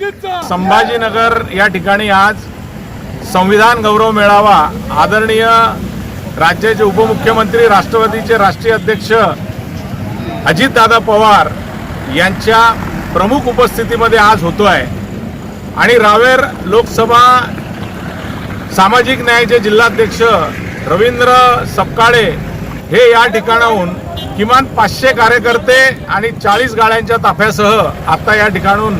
संभाजीनगर या ठिकाणी आज संविधान गौरव मेळावा आदरणीय राज्याचे उपमुख्यमंत्री राष्ट्रवादीचे राष्ट्रीय अध्यक्ष अजितदादा पवार यांच्या प्रमुख उपस्थितीमध्ये आज होतो आहे आणि रावेर लोकसभा सामाजिक न्यायाचे जिल्हाध्यक्ष रवींद्र सपकाळे हे या ठिकाणाहून किमान पाचशे कार्यकर्ते आणि चाळीस गाड्यांच्या ताफ्यासह आता या ठिकाणून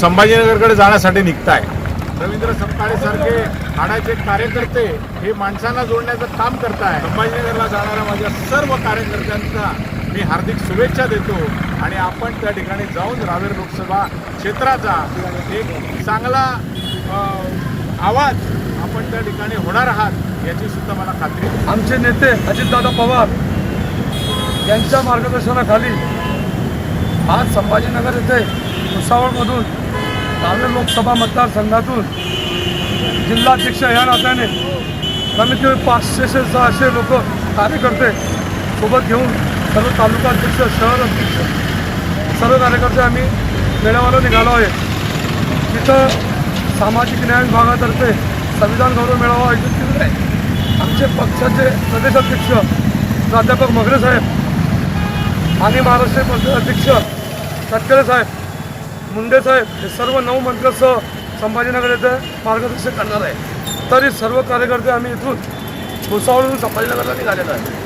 संभाजीनगरकडे जाण्यासाठी निघत आहे रवींद्र सपकाळे सारखे ठाण्याचे कार्यकर्ते हे माणसांना जोडण्याचं काम करताय. संभाजीनगरला जाणाऱ्या माझ्या सर्व कार्यकर्त्यांचा मी हार्दिक शुभेच्छा देतो आणि आपण त्या ठिकाणी जाऊन रावेर लोकसभा क्षेत्राचा एक चांगला आवाज आपण त्या ठिकाणी होणार आहात याची सुद्धा मला खात्री आमचे नेते अजितदादा पवार यांच्या मार्गदर्शनाखाली आज संभाजीनगर येथे भुसावळमधून रावेर लोकसभा मतदारसंघातून जिल्हाध्यक्ष या नात्याने कमीत कमी पाचशे सहाशे लोक कार्यकर्ते सोबत घेऊन सर्व तालुका अध्यक्ष शहर अध्यक्ष सर्व कार्यकर्ते आम्ही मेळाव्याला निघालो आहे. तिथं सामाजिक न्याय विभागातर्फे संविधान गौरव मेळावा आयोजित केलेला आहे. आमचे पक्षाचे प्रदेशाध्यक्ष प्राध्यापक मगरे साहेब आणि महाराष्ट्र प्रदेश अध्यक्ष तटकरे साहेब मुंडे साहेब हे सर्व नऊ मंत्र्यासह संभाजीनगर येथे मार्गदर्शन करणार आहे तरी सर्व कार्यकर्ते आम्ही इथून भुसावळून संभाजीनगरला निघालेलो आहे